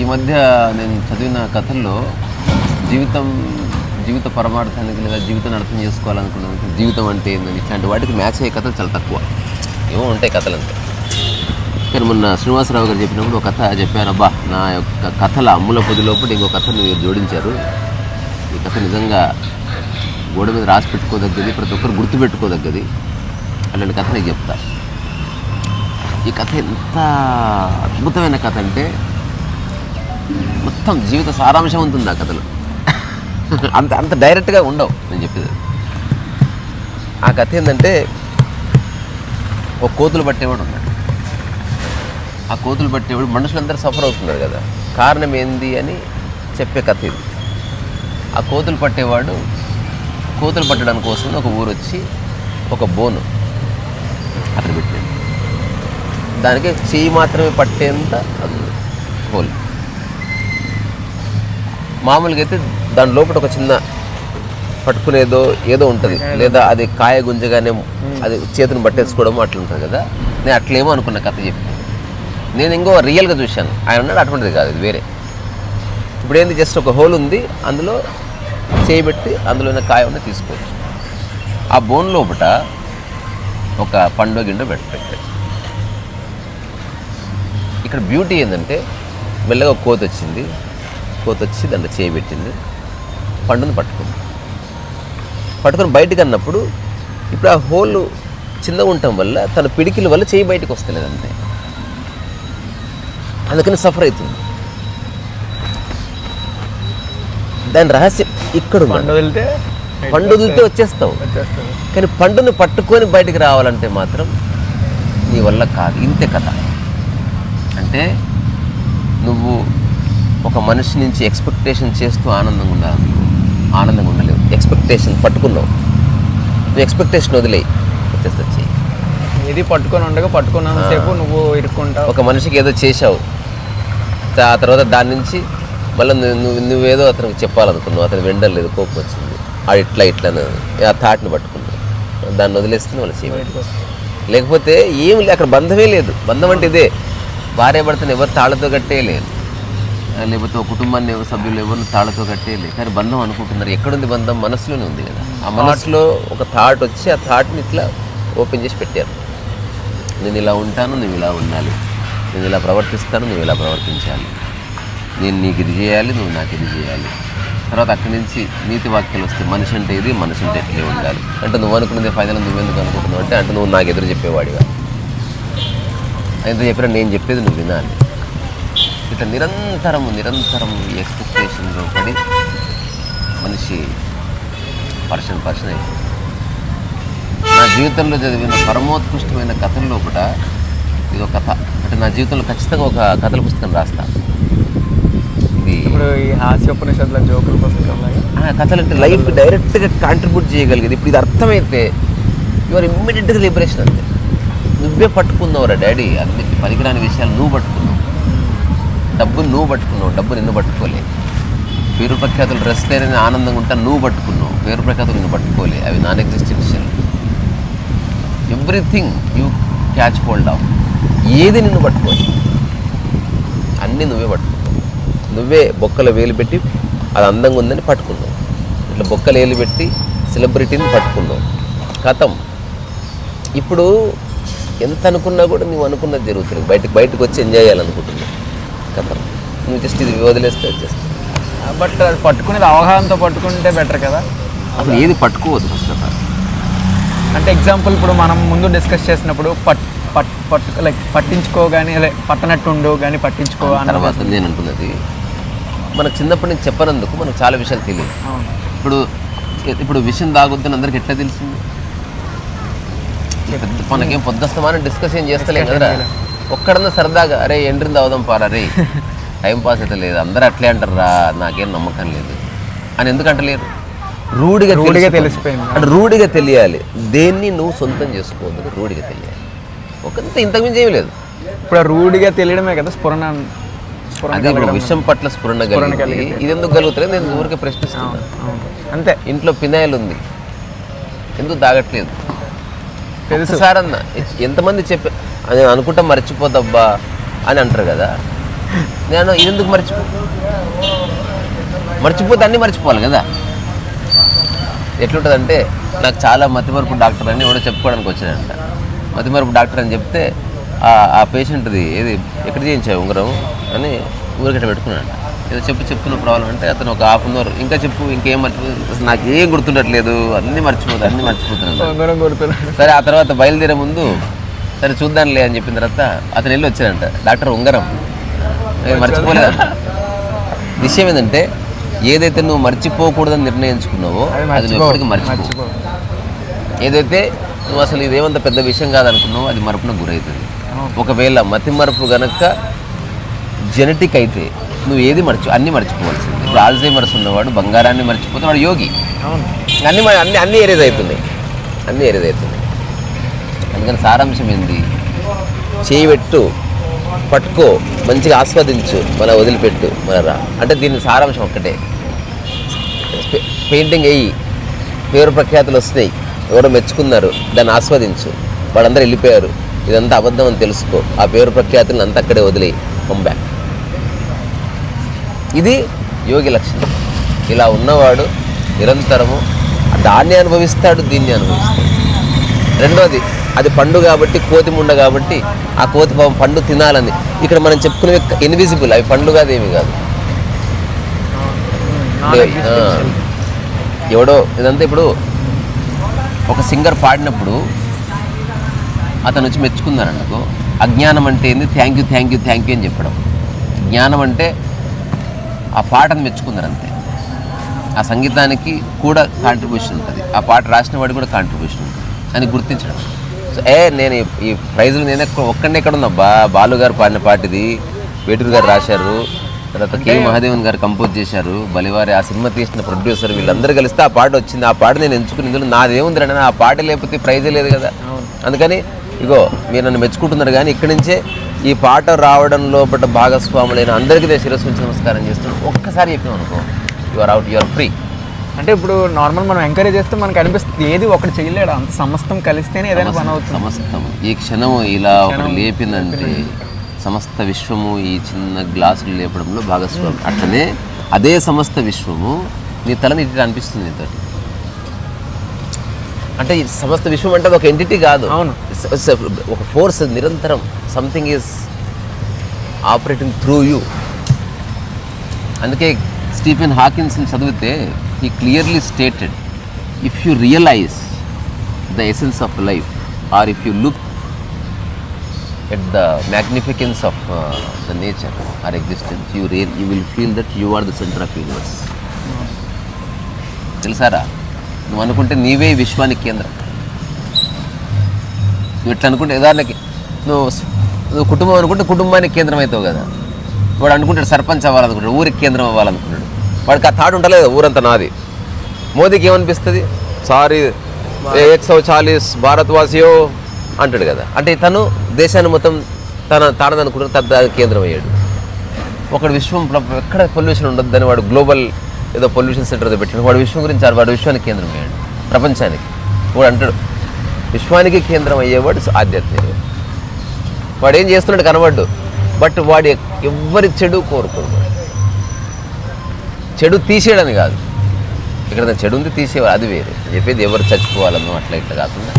ఈ మధ్య నేను చదివిన కథల్లో జీవితం జీవిత పరమార్థానికి లేదా జీవితాన్ని అర్థం చేసుకోవాలనుకున్నాను జీవితం అంటే ఏందని. ఇట్లాంటి వాటికి మ్యాచ్ అయ్యే కథలు చాలా తక్కువ. ఏమో ఉంటాయి కథలు అంతే. కానీ మొన్న శ్రీనివాసరావు గారు చెప్పినప్పుడు ఒక కథ చెప్పారు అబ్బా నా యొక్క కథల అమ్ముల పొది లోపల ఇంకో కథను మీరు జోడించారు. ఈ కథ నిజంగా గోడ మీద రాసి పెట్టుకోదగ్గది ప్రతి ఒక్కరు గుర్తుపెట్టుకోదగ్గది అలాంటి కథ నేను చెప్తా. ఈ కథ ఎంత అద్భుతమైన కథ అంటే మొత్తం జీవిత సారాంశం ఉంటుంది ఆ కథలో. అంత అంత డైరెక్ట్గా ఉండవు నేను చెప్పేది. ఆ కథ ఏంటంటే ఒక కోతులు పట్టేవాడు ఉన్నాడు. ఆ కోతులు పట్టేవాడు మనుషులందరూ సఫర్ అవుతున్నారు కదా. కారణం ఏంది అని చెప్పే కథ ఇది. ఆ కోతులు పట్టేవాడు కోతులు పట్టడానికి కోసం ఒక ఊరు వచ్చి ఒక బోను అక్కడ పెట్టాడు దానికి చెయ్యి మాత్రమే పట్టేంత అది హోల్. మామూలుగా అయితే దాని లోపల ఒక చిన్న పట్టుకునేదో ఏదో ఉంటుంది. లేదా అది కాయ గుంజగానే అది చేతిని పట్టేసుకోవడం అట్లా ఉంటుంది కదా. నేను అట్లేమో అనుకున్న కథ చెప్పి. నేను ఇంకో రియల్గా చూశాను. ఆయన అన్నాడు అటువంటిది కాదు ఇది వేరే. ఇప్పుడు ఏంది జస్ట్ ఒక హోల్ ఉంది అందులో చేయబెట్టి అందులో ఉన్న కాయ ఉన్న తీసుకోవచ్చు. ఆ బోన్ లోపట ఒక పండు గిండ పెట్టి పెట్టాడు ఇక్కడ బ్యూటీ ఏంటంటే మెల్లగా ఒక కోత వచ్చింది కోత వచ్చి దాంట్లో చేయబెట్టింది పండుని పట్టుకుంది. పట్టుకొని బయటకు అన్నప్పుడు ఇప్పుడు ఆ హోల్ చిన్నగా ఉండటం వల్ల తన పిడికిల వల్ల చేయి బయటకు వస్తలేదు అంతే. అందుకని సఫర్ అవుతుంది. దాని రహస్యం ఇక్కడ వదిలితే పండు వదిలితే వచ్చేస్తావు. కానీ పండుని పట్టుకొని బయటికి రావాలంటే మాత్రం నీ వల్ల కాదు. ఇంతే కథ. అంటే నువ్వు ఒక మనిషి నుంచి ఎక్స్పెక్టేషన్ చేస్తూ ఆనందంగా ఉండాలి ఆనందంగా ఉండలేవు. ఎక్స్పెక్టేషన్ పట్టుకున్నావు. నువ్వు ఎక్స్పెక్టేషన్ వదిలేయి. వచ్చేస్తా ఇది పట్టుకొని ఉండగా పట్టుకున్నంత సేపు నువ్వు ఇరుక్కుంటావు. ఒక మనిషికి ఏదో చేశావు. ఆ తర్వాత దాని నుంచి మళ్ళీ నువ్వు నువ్వు నువ్వేదో అతనికి చెప్పాలనుకున్నావు. అతను వెండలేదు కోపం వచ్చింది. ఆడు ఇట్లా ఇట్లా ఆ థాట్ని పట్టుకున్నావు. దాన్ని వదిలేస్తే వాళ్ళు వస్తావు. లేకపోతే ఏం అక్కడ బంధమే లేదు. బంధం అంటే ఇదే. భార్య భర్తను ఎవరు తాళతో కట్టే లేదు ఆ, లేకపోతే ఒక కుటుంబాన్ని ఎవరు సభ్యులు ఎవరిని తాళతో కట్టేయలేదు. కానీ బంధం అనుకుంటున్నారు. ఎక్కడుంది బంధం? మనసులోనే ఉంది కదా. ఆ మనసులో ఒక థాట్ వచ్చి ఆ థాట్ని ఇట్లా ఓపెన్ చేసి పెట్టారు. నేను ఇలా ఉంటాను నువ్వు ఇలా ఉండాలి. నేను ఇలా ప్రవర్తిస్తాను నువ్వు ఇలా ప్రవర్తించాలి. నేను నీకు ఇది చేయాలి నువ్వు నాకు ఇది చేయాలి. తర్వాత అక్కడి నుంచి నీతి వాక్యాలు వస్తాయి మనిషి అంటే ఇది మనిషి అంటే ఎట్లే ఉండాలి. అంటే నువ్వు అనుకున్నదే ఫైనల్ నువ్వెందుకు అనుకుంటున్నావు? అంటే అంటే నువ్వు నాకు ఎదురు చెప్పేవాడిగా ఎంత చెప్పినా నేను చెప్పేది నువ్వు వినాలి. ఇట్లా నిరంతరం నిరంతరం ఈ ఎక్స్పెక్టేషన్లో పడి మనిషి పర్సన్ పర్సన్ అయిపోతుంది నా జీవితంలో చదివిన పరమోత్కృష్టమైన కథల లోపల ఇది ఒక కథ. అంటే నా జీవితంలో ఖచ్చితంగా ఒక కథల పుస్తకం రాస్తా. ఇది ఇప్పుడు ఈ హాస్యోపనిషత్తుల జోకుల పుస్తకం కథలు అంటే లైఫ్ డైరెక్ట్గా కాంట్రిబ్యూట్ చేయగలిగేది. ఇప్పుడు ఇది అర్థమైతే యువర్ ఇమ్మీడియట్గా లిబరేషన్ అంతే. నువ్వే పట్టుకున్నావురా డాడీ? అన్నిటి పనికిరాని విషయాలు నువ్వు పట్టుకున్నావు. డబ్బును నువ్వు పట్టుకున్నావు డబ్బు నిన్ను పట్టుకోలే. పేరు ప్రఖ్యాతులు డ్రెస్ లేరని ఆనందంగా ఉంటా నువ్వు పట్టుకున్నావు పేరు ప్రఖ్యాతులు నిన్ను పట్టుకోలే. అవి non existential everything you catch hold of ఏది నిన్ను పట్టుకోవాలి అన్నీ నువ్వే పట్టుకున్నావు. నువ్వే బొక్కల వేలు పెట్టి అది అందంగా ఉందని పట్టుకున్నావు. ఇట్లా బొక్కలు వేలు పెట్టి సెలబ్రిటీని పట్టుకున్నావు. కథం. ఇప్పుడు ఎంత అనుకున్నా కూడా నువ్వు అనుకున్నది జరుగుతుంది బయటకు బయటకు వచ్చి ఎంజాయ్ చేయాలనుకుంటున్నావు. కథం నువ్వు జస్ట్ ఇది వదిలేస్తే వచ్చేస్తావు బట్ అది పట్టుకునేది అవగాహనతో పట్టుకుంటే బెటర్ కదా? అసలు ఏది పట్టుకోవద్దు ఫస్ట్ ఆఫ్ ఆల్. అంటే ఎగ్జాంపుల్ ఇప్పుడు మనం ముందు డిస్కస్ చేసినప్పుడు పట్ పట్ పట్టు లైక్ పట్టించుకో కానీ అదే పట్టనట్టు ఉండు కానీ పట్టించుకో అన్న తర్వాత నేను అంటున్నది మనకు చిన్నప్పటి నుంచి చెప్పనందుకు మనకు చాలా విషయాలు తెలియదు. ఇప్పుడు ఇప్పుడు విషయం తాగొద్దని అందరికి ఎట్లా తెలిసింది? మనకేం పొద్దుస్తమానం డిస్కస్ ఏం చేస్తలేం కదరా? ఒక్కడన్నా సరదాగా అరే ఎండ్రిని తాగుదాం పారా రే టైం పాస్ అయితే లేదు అందరూ అట్లే అంటారా నాకేం నమ్మకం లేదు. అని ఎందుకు అంటలేరు? రూఢిగా రూఢిగా తెలిసిపోతుంది. తెలిసిపోయింది. అంటే రూఢిగా తెలియాలి. దేన్ని నువ్వు సొంతం చేసుకోవద్దు రూఢిగా తెలియాలి. ఒకంత ఇంతకుమించి ఏమీ లేదు. ఇప్పుడు ఆ రూఢిగా తెలియడమే కదా స్ఫురణ అదే. విషయం పట్ల స్ఫురణ కలిగితే. ఇది ఎందుకు కలుగుతుంది నేను ఊరికే ప్రశ్నిస్తున్నాను అవును. అంతే. ఇంట్లో పినాయిల్ ఉంది ఎందుకు తాగట్లేదు? తెలుసు. సార్ అన్న ఎంతమంది చెప్పి అని అనుకుంటా మర్చిపోదబ్బా అని అంటారు కదా. నేను ఎందుకు మర్చిపో మర్చిపోతే అన్నీ మర్చిపోవాలి కదా. ఎట్లుంటుందంటే నాకు చాలా మతిమరుపు డాక్టర్ అని ఎవడో చెప్పుకోవడానికి వచ్చాడంట. మతిమరుపు డాక్టర్ అని చెప్తే ఆ- ఆ పేషెంట్ది ఏది ఎక్కడ చేయించావు ఉంగరం అని ఊరికట్ట పెట్టుకున్నాడంట. ఏదో చెప్పు చెప్తున్న ప్రాబ్లం అంటే అతను ఒక హాఫ్ అన్ అవర్ ఇంకా చెప్పు ఇంకేం మర్చిపోతుంది అసలు నాకు ఏం గుర్తుండట్లేదు. అన్నీ మర్చిపోతా అన్నీ మర్చిపోతున్నాను సరే ఆ తర్వాత బయలుదేరే ముందు సరే చూద్దాంలే అని చెప్పిన తర్వాత అతను వెళ్ళి వచ్చాడంట. డాక్టర్ ఉంగరం. నేను మర్చిపోలేదంట విషయం ఏంటంటే ఏదైతే నువ్వు మర్చిపోకూడదని నిర్ణయించుకున్నావో అది ఎప్పటికీ మర్చిపో. ఏదైతే నువ్వు అసలు ఇదేమంత పెద్ద విషయం కాదనుకున్నావో అది మరపున గురవుతుంది. ఒకవేళ మతి మరుపు గనక జెనెటిక్ అయితే నువ్వు ఏది మర్చి అన్నీ మర్చిపోవాల్సింది. ఇప్పుడు ఆల్జైమర్స్ ఉన్నవాడు బంగారాన్ని మర్చిపోతే వాడు యోగి. అన్ని అన్ని అన్ని ఏరేజ్ అవుతున్నాయి. అన్ని ఏరేజ్ అవుతున్నాయి. అందుకని సారాంశం ఏంది చేయి పెట్టు పట్టుకో మంచిగా ఆస్వాదించు మన వదిలిపెట్టు మన రా. అంటే దీని సారాంశం ఒక్కటే. పెయింటింగ్ వేయి పేరు ప్రఖ్యాతులు వస్తున్నాయి ఎవరో మెచ్చుకున్నారు దాన్ని ఆస్వాదించు. వాళ్ళందరూ వెళ్ళిపోయారు. ఇదంతా అబద్ధం అని తెలుసుకో. ఆ పేరు ప్రఖ్యాతులను అంతా అక్కడే వదిలి బ్యాక్ ఇది యోగి లక్షణం. ఇలా ఉన్నవాడు నిరంతరము దాన్ని అనుభవిస్తాడు దీన్ని అనుభవిస్తాడు. రెండోది అది పండు కాబట్టి కోతి ముండ కాబట్టి ఆ కోతి పాపం పండు తినాలని. ఇక్కడ మనం చెప్పుకునేవి ఇన్విజిబుల్ అవి పండు కాదు ఏమి కాదు. ఎవడో ఇదంతా ఇప్పుడు ఒక సింగర్ పాడినప్పుడు అతను వచ్చి మెచ్చుకున్నాను అనుకో అజ్ఞానం అంటే ఏంది? Thank you thank you thank you అని చెప్పడం. జ్ఞానం అంటే ఆ పాటను మెచ్చుకున్నారు అంతే. ఆ సంగీతానికి కూడా కాంట్రిబ్యూషన్ ఉంటుంది. ఆ పాట రాసిన వాడికి కూడా కాంట్రిబ్యూషన్ ఉంటుంది. అని గుర్తించడం. ఏ నేను ఈ- ప్రైజులు నేను ఒక్కడనే ఎక్కడ ఉందబ్బా బాలు గారు పాడిన పాట ఇది వేటూరు గారు రాశారు. తర్వాత కే మహాదేవన్ గారు కంపోజ్ చేశారు. బలివారి ఆ సినిమా తీసిన ప్రొడ్యూసర్ వీళ్ళందరూ కలిస్తే ఆ పాట వచ్చింది. ఆ పాట నేను ఎంచుకుని ఇందులో నాదేముంది రండి ఆ పాట లేకపోతే ప్రైజే లేదు కదా. అందుకని ఇగో మీరు నన్ను మెచ్చుకుంటున్నారు కానీ ఇక్కడి నుంచే ఈ పాట రావడం లోపల భాగస్వాములైన అందరికీ నేను శిరస్సు నమస్కారం చేస్తున్నాను. ఒక్కసారి చెప్పాం అనుకో you are out you are free అంటే ఇప్పుడు నార్మల్ మనం ఎంకరేజ్ చేస్తే మనకు అనిపిస్తుంది ఏది ఒకటి చేయలేడు అంత సమస్తం కలిస్తేనే ఏదైనా పని అవుతుంది. సమస్తం. ఈ క్షణము ఇలా ఒకటి లేపిందంటే సమస్త విశ్వము ఈ చిన్న గ్లాసులు లేపడంలో భాగస్వామి. అట్లనే అదే సమస్త విశ్వము నీ తలని ఇట్లా అనిపిస్తుంది నీతో అంటే ఈ సమస్త విశ్వం అంటే ఒక ఎంటిటీ కాదు. అవును. ఒక ఫోర్స్ నిరంతరం. Something is operating through you అందుకే స్టీఫెన్ హాకిన్స్ని చదివితే ఈ clearly stated if you realise the essence of life or if you look at the magnificence of the nature or existence you real you will feel that you are the centre of universe తెలుసారా? నువ్వు అనుకుంటే నీవే విశ్వానికి కేంద్రం. నువ్వు ఇట్లా అనుకుంటే ఉదాహరణకి నువ్వు నువ్వు కుటుంబం అనుకుంటే కుటుంబానికి కేంద్రం అవుతావు కదా. వాడు అనుకుంటాడు సర్పంచ్ అవ్వాలనుకుంటాడు ఊరికి కేంద్రం అవ్వాలనుకుంటాడు. వాడికి ఆ థాట్ ఉంటలేదు ఊరంతా నాది. మోదీకి ఏమనిపిస్తుంది? సారీ ఎక్ సౌ చాలీస్ భారత్వాసియో అంటాడు కదా. అంటే తను దేశాన్ని మొత్తం తన తానదనుకుంటాడు తన కేంద్రం అయ్యాడు ఒకడు విశ్వం ఎక్కడ పొల్యూషన్ ఉండొద్దని వాడు గ్లోబల్ ఏదో పొల్యూషన్ సెంటర్ ఏదో పెట్టాడు. వాడు విశ్వం గురించి వాడు విశ్వానికి కేంద్రం అయ్యాడు ప్రపంచానికి. వాడు అంటాడు విశ్వానికి కేంద్రం అయ్యేవాడు ఆధ్యాత్మిక వాడు ఏం చేస్తున్నాడు కనబడ్డు. బట్ వాడు ఎవ్వరి చెడు కోరుకోడు. చెడు తీసేయడని కాదు. ఇక్కడ చెడు ఉంది తీసేవాడు అది వేరే. చెప్పేది ఎవరు చచ్చిపోవాలనో అట్లా ఇట్లా కాకుండా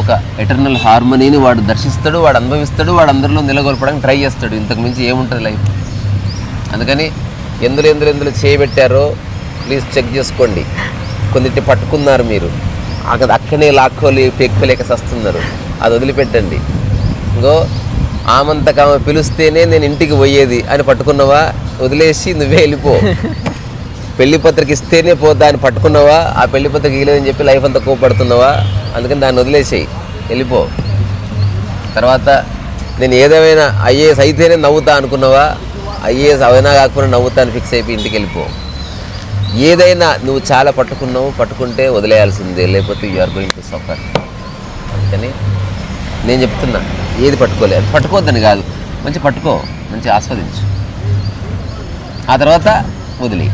ఒక ఎటర్నల్ హార్మనీని వాడు దర్శిస్తాడు వాడు అనుభవిస్తాడు వాడు అందరిలో నిలగొల్పడానికి ట్రై చేస్తాడు. ఇంతకు మించి ఏముంటుంది లైఫ్ అందుకని ఎందులో ఎందులో ఎందులో చేయబెట్టారో ప్లీజ్ చెక్ చేసుకోండి. కొన్నిటి పట్టుకున్నారు మీరు. అక్కడ అక్కనే లాక్కోలి పెక్కులేక సస్తున్నారు. అది వదిలిపెట్టండి. ఇంకో ఆమంతకామ పిలిస్తేనే నేను ఇంటికి పోయేది అని పట్టుకున్నావా? వదిలేసి నువ్వే వెళ్ళిపో. పెళ్ళి పత్రిక ఇస్తేనే పో దాన్ని పట్టుకున్నావా? ఆ పెళ్ళి పత్రిక ఇవ్వలేదని చెప్పి లైఫ్ అంతా కోపడుతున్నావా అందుకని దాన్ని వదిలేసేయి. వెళ్ళిపో. తర్వాత నేను ఏదేమైనా ఐఏఎస్ అయితేనే నవ్వుతా అనుకున్నావా? ఐఏఎస్ అవైనా కాకుండా నవ్వుతా అని ఫిక్స్ అయిపోయి ఇంటికి వెళ్ళిపో. ఏదైనా నువ్వు చాలా పట్టుకున్నావు పట్టుకుంటే వదిలేయాల్సిందే. లేకపోతే యూఆర్ గోయింగ్ టు సఫర్ అందుకని నేను చెప్తున్నా ఏది పట్టుకోలేదు అది పట్టుకోవద్దని కాదు. మంచి పట్టుకో. మంచి ఆస్వాదించు. ఆ తర్వాత వదిలి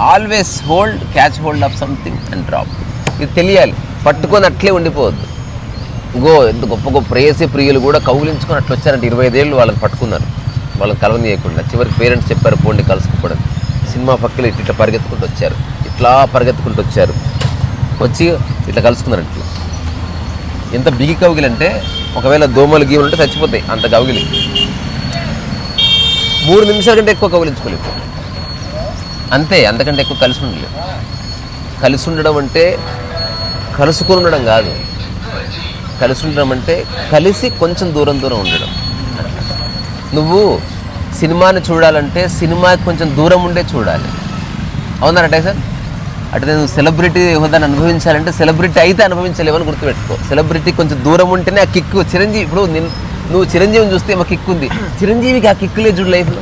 always hold catch hold of something and drop. ఇది తెలియాలి. పట్టుకొని అట్లే ఉండిపోవద్దు. గో ఎంత గొప్ప గొప్ప ప్రేయసి ప్రియులు కూడా కౌగులించుకొని అట్లా వచ్చారంటే ఇరవై ఐదేళ్ళు వాళ్ళని పట్టుకున్నారు. వాళ్ళని కలవనీయకుండా. చివరికి పేరెంట్స్ చెప్పారు పోండి కలుసుకోవడం సినిమా పక్కన ఇట్లా ఇట్లా పరిగెత్తుకుంటూ వచ్చారు. ఇట్లా పరిగెత్తుకుంటూ వచ్చారు. వచ్చి ఇట్లా కలుసుకున్నారు ఇట్లా. ఎంత బిగి కౌగిలి అంటే ఒకవేళ దోమలు గీమలు ఉంటే చచ్చిపోతాయి అంత కౌగిలి. మూడు నిమిషాల కంటే ఎక్కువ కౌగిలించుకోలేదు అంతే అంతకంటే ఎక్కువ కలిసి ఉండలేదు కలిసి ఉండడం అంటే కలుసుకుని ఉండడం కాదు. కలిసి ఉండడం అంటే కలిసి కొంచెం దూరం దూరం ఉండడం. నువ్వు సినిమాని చూడాలంటే సినిమాకి కొంచెం దూరం ఉండే చూడాలి. అవునారటే సార్ అంటే నువ్వు సెలబ్రిటీ హోదాన్ని అనుభవించాలంటే సెలబ్రిటీ అయితే అనుభవించలేవని గుర్తుపెట్టుకో. సెలబ్రిటీ కొంచెం దూరం ఉంటేనే ఆ కిక్ చిరంజీవి ఇప్పుడు నువ్వు చిరంజీవిని చూస్తే మా కిక్ ఉంది చిరంజీవికి ఆ కిక్ లేదు చూడు లైఫ్లో.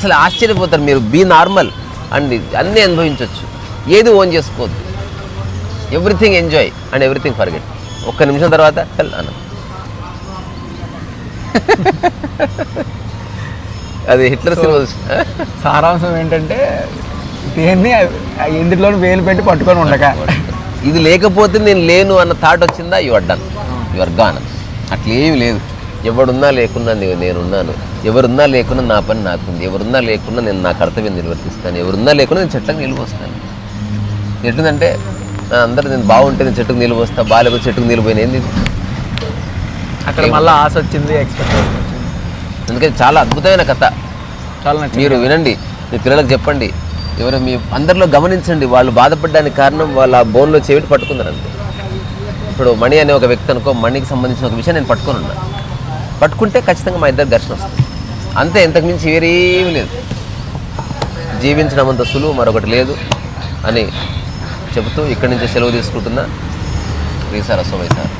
అసలు ఆశ్చర్యపోతారు మీరు. బీ నార్మల్ అండ్ అన్నీ అనుభవించవచ్చు ఏది ఓన్ చేసుకోవద్దు. Everything enjoy and everything forget ఒక్క నిమిషం తర్వాత అన్న. అది హిట్లర్ సినిమా సారాంశం ఏంటంటే దేన్ని ఎందులో వేలు పెట్టి పట్టుకొని ఉండక. ఇది లేకపోతే నేను లేను అన్న థాట్ వచ్చిందా? You are done you are gone అట్లా ఏమి లేదు. ఎవడున్నా లేకున్నా నేను నేనున్నాను. ఎవరున్నా లేకున్నా నా పని నాకుంది. ఎవరున్నా లేకున్నా నేను నా కర్తవ్యం నిర్వర్తిస్తాను. ఎవరున్నా లేకున్నా నేను చెట్లకు నిలువ వస్తాను ఎట్లుందంటే అందరూ నేను బాగుంటే నేను చెట్టుకు నిలువ వస్తా బాగాలేకపోతే చెట్టుకు నిలిపోయిన ఏంది? అక్కడ మళ్ళీ ఆశ వచ్చింది ఎక్స్పెక్టేషన్ వచ్చింది. అందుకని చాలా అద్భుతమైన కథ. చాలా మీరు వినండి మీ పిల్లలకు చెప్పండి. ఎవరు మీ అందరిలో గమనించండి వాళ్ళు బాధపడడానికి కారణం వాళ్ళ బోన్లో చెవిటి పట్టుకున్నారు అంతే. ఇప్పుడు మణి అనే ఒక వ్యక్తి అనుకో మణికి సంబంధించిన ఒక విషయం నేను పట్టుకొని ఉన్నా. పట్టుకుంటే ఖచ్చితంగా మా ఇద్దరు ఘర్షణ వస్తుంది అంతే ఇంతకుమించి వేరేమీ లేదు. జీవించడం అంత సులువు మరొకటి లేదు అని చెబుతూ ఇక్కడి నుంచి సెలవు తీసుకుంటున్నా రీసార్ అసోమై సార్.